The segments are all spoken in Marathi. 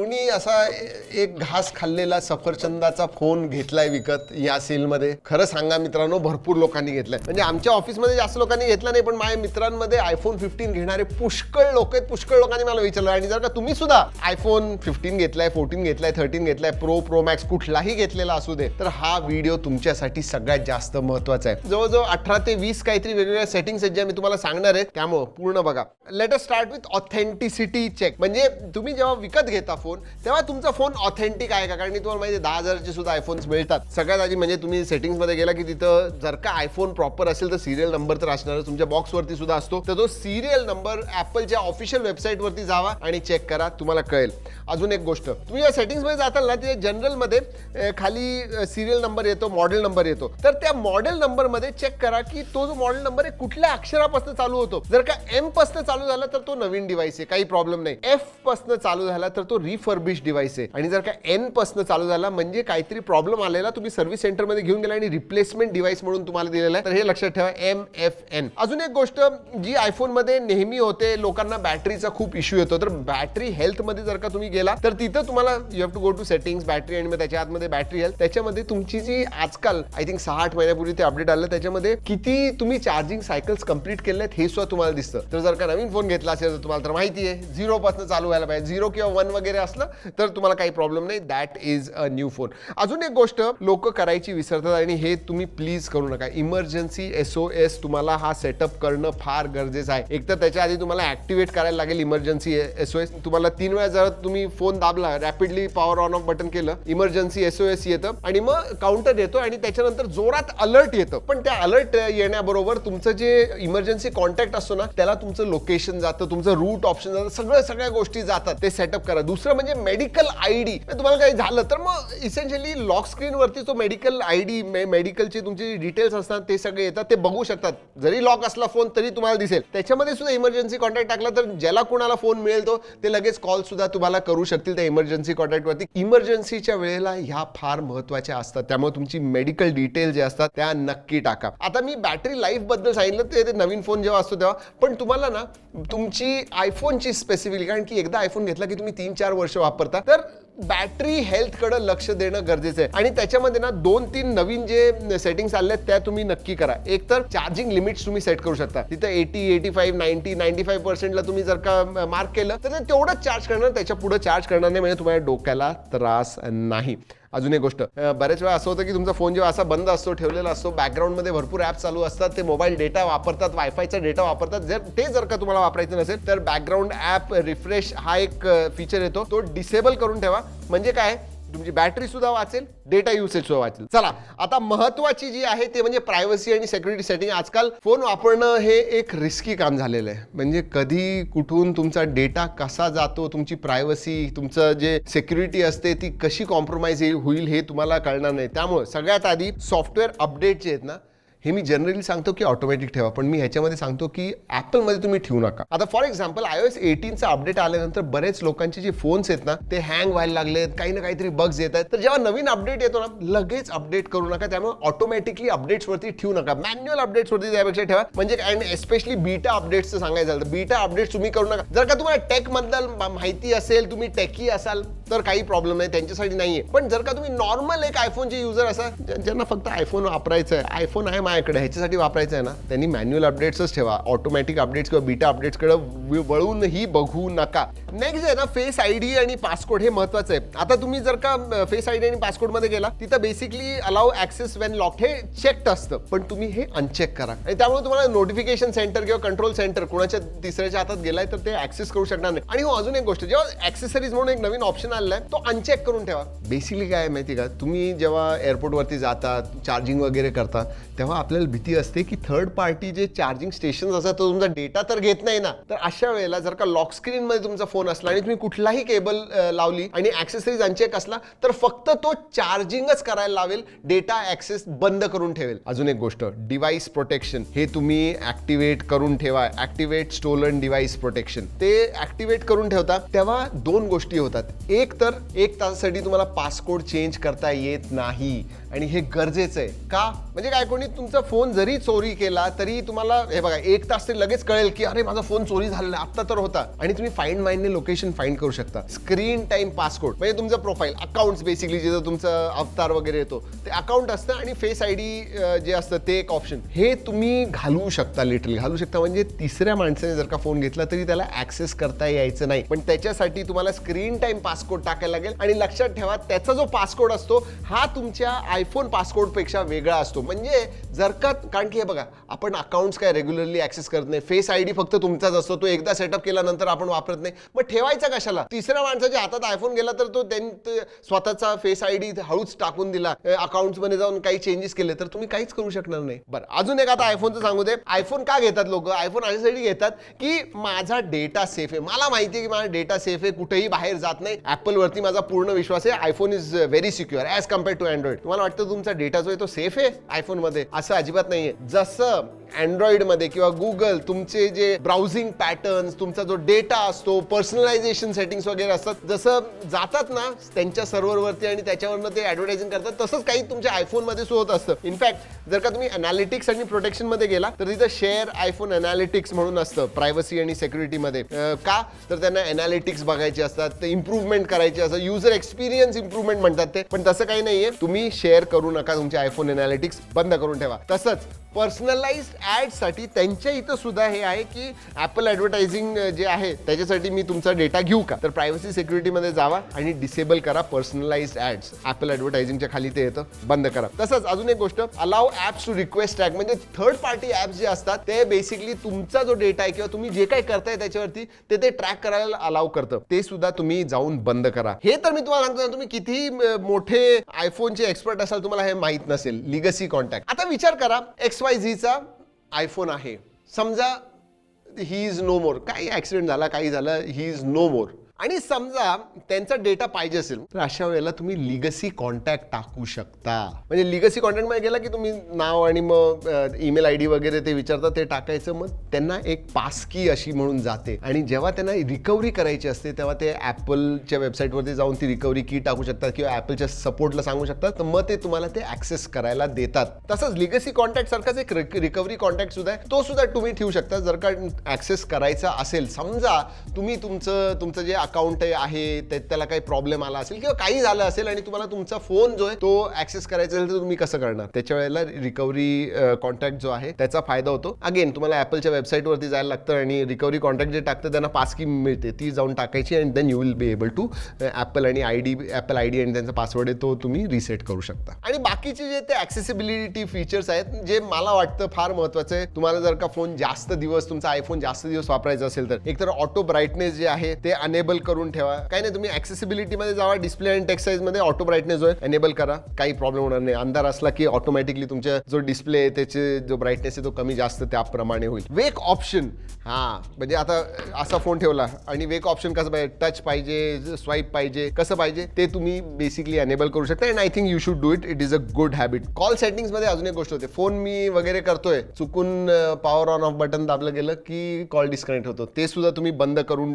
कुणी असा एक घास खाल्लेला सफरचंदाचा फोन घेतलाय विकत या सेलमध्ये. खरं सांगा मित्रांनो भरपूर लोकांनी घेतलाय. म्हणजे आमच्या ऑफिसमध्ये जास्त लोकांनी घेतला नाही पण माझ्या मित्रांमध्ये आयफोन फिफ्टीन घेणारे पुष्कळ लोक आहेत पुष्कळ लोकांनी मला विचारलं. आणि जर का तुम्ही सुद्धा आयफोन फिफ्टीन घेतलाय फोर्टीन घेतलाय थर्टीन घेतलाय प्रो प्रो मॅक्स कुठलाही घेतलेला असू दे तर हा व्हिडिओ तुमच्यासाठी सगळ्यात जास्त महत्त्वाचा आहे. जवळजवळ अठरा ते वीस काहीतरी वेगवेगळ्या सेटिंग्स आहेत ज्या मी तुम्हाला सांगणार आहे. त्यामुळं पूर्ण बघा. Let us start with authenticity check म्हणजे तुम्ही जेव्हा विकत घेता फोन तेव्हा तुमचा फोन ऑथेंटिक आहे का? कारण की तुम्हाला माहिती आहे, दहा हजारचे सुद्धा आयफोन्स मिळतात. सगळ्यात आधी म्हणजे तुम्ही सेटिंग्समध्ये गेला की तिथं जर का आयफोन प्रॉपर असेल तर सिरियल नंबर तर असणार तुमच्या बॉक्सवरती सुद्धा असतो. तर तो सिरियल नंबर ऍपलच्या ऑफिशियल वेबसाईटवरती जावा आणि चेक करा तुम्हाला कळेल. अजून एक गोष्ट. तुम्ही या सेटिंग्समध्ये जाताल ना ते जनरलमध्ये खाली सिरियल नंबर येतो मॉडेल नंबर येतो. तर त्या मॉडेल नंबरमध्ये चेक करा की तो जो मॉडेल नंबर आहे कुठल्या अक्षरापासून चालू होतो. जर का एमपासून चालू झाला तर तो नवीन डिव्हाइस आहे. काही प्रॉब्लेम नाही. एफपासून चालू झाला तर तो रिफर्बिश डिव्हाइस आहे. आणि जर का एनपासून चालू झाला म्हणजे काहीतरी प्रॉब्लेम आलेला तुम्ही सर्व्हिस सेंटरमध्ये घेऊन गेला आणि रिप्लेसमेंट डिव्हाइस म्हणून तुम्हाला दिलेला आहे तर हे लक्षात ठेवा एम एफ एन अजून एक गोष्ट जी आयफोनमध्ये नेहमी होते लोकांना बॅटरीचा खूप इश्यू येतो. तर बॅटरी हेल्थमध्ये जर का तुम्ही गेला तर तिथं तुम्हाला you have to go to settings battery आणि मग त्याच्या आतमध्ये बॅटरी हेल्थ त्याच्यामध्ये तुमची जी आजकाल आय थिंक सहा आठ महिन्यापूर्वी ते अपडेट आलं त्याच्यामध्ये किती तुम्ही चार्जिंग सायकल्स कंप्लीट केले आहेत हे सुद्धा तुम्हाला दिसतं. तर जर का नवीन फोन घेतला असेल तर तुम्हाला तर माहिती आहे झिरो पासून चालू व्हायला पाहिजे. झिरो किंवा वन वगैरे असलं तर तुम्हाला काही प्रॉब्लेम नाही. That is a new phone अजून एक गोष्ट लोक करायची विसरतात आणि हे तुम्ही प्लीज करू नका. इमर्जन्सी एस ओ एस तुम्हाला हा सेटअप करणं फार गरजेचं आहे. एक तर त्याच्या आधी तुम्हाला ऍक्टिव्हेट करायला लागेल इमर्जन्सी एस ओ एस तुम्हाला तीन वेळा जर तुम्ही फोन दाबला rapidly power on off button केलं इमर्जन्सी एस ओ एस येतं आणि मग काउंटर येतो आणि त्याच्यानंतर जोरात अलर्ट येतं. पण त्या अलर्ट येण्याबरोबर तुमचं जे इमर्जन्सी कॉन्टॅक्ट असतो ना त्याला तुमचं लोकेशन जातं तुमचं रूट ऑप्शन जातं सगळं सगळ्या गोष्टी जातात. ते सेटअप करा. दुसरं म्हणजे मेडिकल आय डी तुम्हाला काही झालं तर मग इसेन्शियली लॉक स्क्रीन वरती तो मेडिकल आय डी मेडिकलचे तुमचे डिटेल्स असतात ते सगळे येतात ते बघू शकतात. जरी लॉक असला फोन तरी तुम्हाला दिसेल. त्याच्यामध्ये सुद्धा इमर्जन्सी कॉन्टॅक्ट टाकला तर ज्याला कोणाला फोन मिळेल तो ते लगेच कॉल सुद्धा तुम्हाला करू शकतील त्या इमर्जन्सी कॉन्टॅक्ट वरती. इमर्जन्सीच्या वेळेला ह्या फार महत्त्वाच्या असतात. त्यामुळे तुमची मेडिकल डिटेल जे असतात त्या नक्की टाका. आता मी बॅटरी लाईफबद्दल सांगितलं ते ते नवीन फोन जेव्हा असतो तेव्हा. पण तुम्हाला ना तुमची आयफोनची स्पेसिफिक कारण की एकदा आयफोन घेतला की तुम्ही तीन चार वर्ष वापरता तर बॅटरी हेल्थकडे लक्ष देणं गरजेचं आहे. आणि त्याच्यामध्ये ना दोन तीन नवीन जे सेटिंग्स आले आहेत त्या तुम्ही नक्की करा. एक तर चार्जिंग लिमिट्स तुम्ही सेट करू शकता. तिथं eighty eighty five ninety ninety five पर्सेंटला तुम्ही जर का मार्क केलं तर ते तेवढंच चार्ज करणार त्याच्या पुढे चार्ज करणार नाही म्हणजे तुम्हाला डोक्याला त्रास नाही. अजून एक गोष्ट. बऱ्याच वेळा असं होतं की तुमचा फोन जेव्हा असा बंद असतो ठेवलेला असतो बॅकग्राऊंडमध्ये भरपूर ॲप चालू असतात ते मोबाईल डेटा वापरतात वायफायचा डेटा वापरतात. जर ते जर का तुम्हाला वापरायचं नसेल तर बॅकग्राऊंड ॲप रिफ्रेश हा एक फीचर येतो. तो डिसेबल करून ठेवा. म्हणजे काय? तुमची बॅटरी सुद्धा वाचेल डेटा युसेज सुद्धा वाचेल. चला आता महत्वाची जी आहे ते म्हणजे प्रायव्हसी आणि सेक्युरिटी सेटिंग आजकाल फोन वापरणं हे एक रिस्की काम झालेलं आहे. म्हणजे कधी कुठून तुमचा डेटा कसा जातो तुमची प्रायव्हसी तुमचं जे सेक्युरिटी असते ती कशी कॉम्प्रोमाइज होईल हे तुम्हाला कळणार नाही. त्यामुळे सगळ्यात आधी सॉफ्टवेअर अपडेट जे आहेत ना हे मी जनरली सांगतो की ऑटोमॅटिक ठेवा. पण मी ह्याच्यामध्ये सांगतो की ॲपलमध्ये तुम्ही ठेवू नका. आता फॉर एक्झाम्पल आय एस एटीनचा अपडेट आल्यानंतर बरेच लोकांचे जे फोन्स आहेत ना ते हँग व्हायला लागलेत काही ना काहीतरी बग्स येत आहेत. तर जेव्हा नवीन अपडेट येतो ना लगेच अपडेट करू नका. त्यामुळे ऑटोमॅटिकली अपडेट्सवरती ठेवू नका. मॅन्युअल अपडेट्सवरती त्यापेक्षा ठेवा. म्हणजे अँड एस्पेशली बीटा अपडेट्सचं सांगायचं झालं बीटा अपडेट्स तुम्ही करू नका. जर का तुम्हाला टेकबद्दल माहिती असेल तुम्ही टेकी असाल तर काही प्रॉब्लेम नाही त्यांच्यासाठी नाहीये. पण जर का तुम्ही नॉर्मल एक आयफोनचे युजर असा ज्यांना फक्त आयफोन वापरायचं आहे आयफोन आहे माझ्याकडे ह्याच्यासाठी वापरायचं आहे ना त्यांनी मॅन्युअल अपडेट्सच ठेवा. ऑटोमॅटिक अपडेट्स किंवा बीटा अपडेट्सकडे वळूनही बघू नका. नेक्स्ट आहे ना फेस आय डी आणि पासकोड हे महत्वाचं आहे. आता तुम्ही जर का फेस आय डी आणि पासकोडमध्ये गेला तिथं basically allow access when lock हे चेक्ड असतं. पण तुम्ही हे अनचेक करा. आणि त्यामुळे तुम्हाला नोटिफिकेशन सेंटर किंवा कंट्रोल सेंटर कोणाच्या तिसऱ्याच्या हातात गेलाय तर ते ऍक्सेस करू शकणार नाही. आणि हो अजून एक गोष्ट जेव्हा ऍक्सेसरीज म्हणून एक नवीन ऑप्शन आलेला तो अनचेक करून ठेवा. बेसिकली काय आहे माहिती का? तुम्ही जेव्हा एअरपोर्टवरती जाता चार्जिंग वगैरे करता तेव्हा आपल्याला भीती असते की थर्ड पार्टी जे चार्जिंग स्टेशन असतात तो तुमचा डेटा तर घेत नाही ना. तर अशा वेळेला जर का लॉक स्क्रीन मध्ये तुमचा फोन असला आणि तुम्ही कुठलाही केबल लावली आणि ऍक्सेसरीज अनचेक असला तर फक्त तो चार्जिंगच करायला लावेल डेटा ऍक्सेस बंद करून ठेवेल. अजून एक गोष्ट डिव्हाइस प्रोटेक्शन हे तुम्ही ऍक्टिव्हेट करून ठेवा. ऍक्टिव्हेट स्टोलन डिव्हाइस प्रोटेक्शन ते ऍक्टिव्हेट करून ठेवता तेव्हा दोन गोष्टी होतात. एक तर एक तासासाठी तुम्हाला पासकोड चेंज करता येत नाही. आणि हे गरजेचं आहे. का? म्हणजे काय कोणी तुमचा फोन जरी चोरी केला तरी तुम्हाला हे बघा एक तास तरी लगेच कळेल की अरे माझा फोन चोरी झालेला आत्ता तर होता. आणि तुम्ही फाईंड माइंडने लोकेशन फाईंड करू शकता. स्क्रीन टाईम पासकोड म्हणजे तुमचं प्रोफाईल अकाउंट बेसिकली जिथं तुमचं अवतार वगैरे येतो ते अकाउंट असतं आणि फेस आय डी जे असतं ते एक ऑप्शन हे तुम्ही घालवू शकता लिटरली घालू शकता म्हणजे तिसऱ्या माणसाने जर का फोन घेतला तरी त्याला ऍक्सेस करता यायचं नाही. पण त्याच्यासाठी तुम्हाला स्क्रीन टाईम पासकोड टाकायला लागेल. आणि लक्षात ठेवा त्याचा जो पासकोड असतो हा तुमच्या आयफोन पासकोडपेक्षा वेगळा असतो. म्हणजे जर का कारण की हे बघा आपण अकाउंट्स काय रेग्युलरली ऍक्सेस करत नाही. फेस आयडी फक्त तुमचाच असतो. तो एकदा सेटअप केल्यानंतर आपण वापरत नाही. मग ठेवायचा कशाला? तिसऱ्या माणसाच्या हातात आयफोन गेला तर तो त्यांनी स्वतःचा फेस आयडी हळूच टाकून दिला. अकाउंटमध्ये जाऊन काही चेंजेस केले तर तुम्ही काहीच करू शकणार नाही. बरं अजून एक आता आयफोनचं सांगू दे. आयफोन का घेतात लोक? आयफोन अशासाठी घेतात की माझा डेटा सेफ आहे. मला माहिती आहे की माझा डेटा सेफ आहे. कुठेही बाहेर जात नाही. ऍपल वरती माझा पूर्ण विश्वास आहे. IPhone is very secure as compare to Android तुम्हाला वाटतं तुमचा डेटा जो आहे तो सेफ आहे? आयफोनमध्ये असं अजिबात नाहीये जसं अँड्रॉइडमध्ये किंवा गुगल तुमचे जे ब्राउझिंग पॅटर्न्स तुमचा जो डेटा असतो पर्सनलायझेशन सेटिंग्स वगैरे असतात जसं जातात ना त्यांच्या सर्व्हरवरती आणि त्याच्यावरनं ते ॲडव्हर्टायझिंग करतात तसंच काही तुमच्या आयफोनमध्ये होत असतं. इनफॅक्ट जर का तुम्ही अनालिटिक्स आणि प्रोटेक्शनमध्ये गेला तर तिथं शेअर आयफोन अनालिटिक्स म्हणून असतं प्रायव्हसी आणि सेक्युरिटीमध्ये का? तर त्यांना अनालिटिक्स बघायचे असतात ते इम्प्रूव्हमेंट करायचे असं युजर एक्सपिरियन्स इम्प्रूव्हमेंट म्हणतात ते. पण तसं काही नाहीये. तुम्ही शेअर करू नका तुमचे आयफोन अनालिटिक्स बंद करून ठेवा. तसंच पर्सनलाइजसाठी त्यांच्या इथं सुद्धा हे आहे की ॲपल ॲडव्हर्टायझिंग जे आहे त्याच्यासाठी मी तुमचा डेटा घेऊ का? तर प्रायव्हसी सिक्युरिटीमध्ये जावा आणि डिसेबल करा पर्सनलाइज ॲड्स ॲपल ॲडव्हर्टायझिंगच्या खाली ते येतं. बंद करा. तसंच अजून एक गोष्ट allow apps to request track म्हणजे थर्ड पार्टी ॲप्स जे असतात ते बेसिकली तुमचा जो डेटा आहे किंवा तुम्ही जे काही करताय त्याच्यावरती ते ते ट्रॅक करायला अलाव करतं. ते सुद्धा तुम्ही जाऊन बंद बंद करा. हे तर मी तुम्हाला सांगतो ना, तुम्ही किती मोठे आयफोनचे एक्सपर्ट असाल तुम्हाला हे माहीत नसेल. लिगसी कॉन्टॅक्ट आता विचार करा एक्स वाय झीचा आयफोन आहे. समजा ही इज नो मोर काही ऍक्सिडेंट झाला काही झालं ही इज नो मोर आणि समजा त्यांचा डेटा पाहिजे असेल तर अशा वेळेला तुम्ही लिगसी कॉन्टॅक्ट टाकू शकता. म्हणजे लिगसी कॉन्टॅक्टमध्ये गेला की तुम्ही नाव आणि मग ईमेल आय डी वगैरे ते विचारता ते टाकायचं मग त्यांना एक पासकी अशी म्हणून जाते. आणि जेव्हा त्यांना रिकव्हरी करायची असते तेव्हा ते ॲपलच्या वेबसाईटवरती जाऊन ती रिकव्हरी की टाकू शकतात किंवा ॲपलच्या सपोर्टला सांगू शकतात. तर मग ते तुम्हाला ते ॲक्सेस करायला देतात. तसंच लिगसी कॉन्टॅक्ट सारखाच एक रिकव्हरी कॉन्टॅक्ट सुद्धा आहे. तो सुद्धा तुम्ही ठेवू शकता. जर का ॲक्सेस करायचा असेल समजा तुम्ही तुमचं तुमचं जे अकाउंट आहे ते त्याला काही प्रॉब्लेम आला असेल किंवा काही झालं असेल आणि तुम्हाला तुमचा फोन जो आहे तो ऍक्सेस करायचा असेल तर तुम्ही कसं करणार? त्याच्या वेळेला रिकव्हरी कॉन्टॅक्ट जो आहे त्याचा फायदा होतो. अगेन तुम्हाला ॲपलच्या वेबसाईटवरती जायला लागतं आणि रिकव्हरी कॉन्टॅक्ट जे टाकतं त्यांना पास की मिळते. ती जाऊन टाकायची and then you will be able to Apple आणि I D Apple I D आणि त्यांचा पासवर्ड आहे तो तुम्ही रिसेट करू शकता. आणि बाकीचे जे ते ॲक्सेसिबिलिटी फीचर्स आहेत जे मला वाटतं फार महत्त्वाचं आहे तुम्हाला जर का फोन जास्त दिवस तुमचा आयफोन जास्त दिवस वापरायचा असेल तर. एक तर ऑटो ब्राईटनेस जे आहे ते अनेबल करून ठेवा. काही नाही तुम्ही ऍक्सेसिबिलिटी मध्ये जावा डिस्प्ले आणि टेक्साईज साईजमध्ये ऑटो ब्राईटनेस जो एनेबल करा. काही प्रॉब्लेम होणार नाही. अंधार असला की ऑटोमॅटिकली तुमच्या जो डिस्प्ले आहे त्याचे जो ब्राईटनेस आहे तो कमी जास्त त्याप्रमाणे होईल. वेक ऑप्शन हा म्हणजे आता असा फोन ठेवला. आणि वेक ऑप्शन कसं पाहिजे? टच पाहिजे स्वाईप पाहिजे. कसं पाहिजे? ते तुम्ही बेसिकली अनेबल करू शकता. And I think you should do it it is a good habit call सेटिंग्समध्ये अजून एक गोष्ट होते. फोन मी वगैरे करतोय. चुकून पॉवर ऑन ऑफ बटन दाबलं गेलं की कॉल डिस्कनेक्ट होतो. ते सुद्धा तुम्ही बंद करून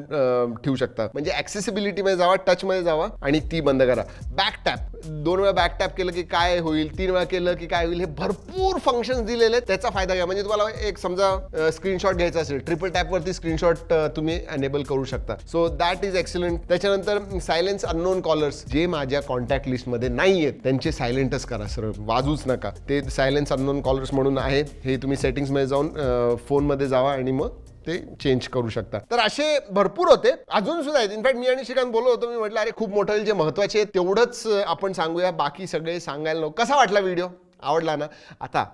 ठेवू शकता. म्हणजे ॲक्सेसिबिलिटीमध्ये जावा टचमध्ये जावा आणि ती बंद करा. बॅक टॅप दोन वेळा बॅक टॅप केलं की काय होईल तीन वेळा केलं की काय होईल हे भरपूर फंक्शन दिलेले आहेत त्याचा फायदा घ्या. म्हणजे तुम्हाला एक समजा स्क्रीनशॉट घ्यायचा असेल ट्रिपल टॅपवरती स्क्रीनशॉट तुम्ही अनेबल करू शकता. सो दॅट इज एक्सलंट त्याच्यानंतर सायलेन्स अननोन कॉलर्स जे माझ्या कॉन्टॅक्ट लिस्टमध्ये नाही आहेत त्यांचे सायलेंटच करा सरळ वाजूच नका. ते सायलेन्स अननोन कॉलर्स म्हणून आहे हे तुम्ही सेटिंग्समध्ये जाऊन फोनमध्ये जावा आणि मग ते चेंज करू शकता तर असे भरपूर होते. अजून सुद्धा आहेत. इनफॅक्ट मी आणि श्रीकांत बोललो होतो. मी म्हटलं अरे खूप मोठं जे महत्त्वाचे आहे तेवढंच आपण सांगूया. बाकी सगळे सांगायला नको. कसा वाटला व्हिडिओ आवडला ना? आता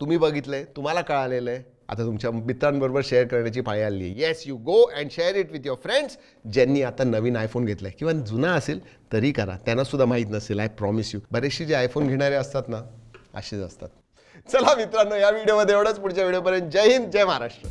तुम्ही बघितलंय तुम्हाला कळालेलं आहे. आता तुमच्या मित्रांबरोबर शेअर करण्याची पाळी आली. आहे yes you go and share it with your friends ज्यांनी आता नवीन आयफोन घेतलाय. किंवा जुना असेल तरी करा. त्यांना सुद्धा माहीत नसेल आय प्रॉमिस यू बरेचसे जे आयफोन घेणारे असतात ना असेच असतात. चला मित्रांनो या व्हिडिओमध्ये एवढंच. पुढच्या व्हिडिओपर्यंत जय हिंद जय महाराष्ट्र.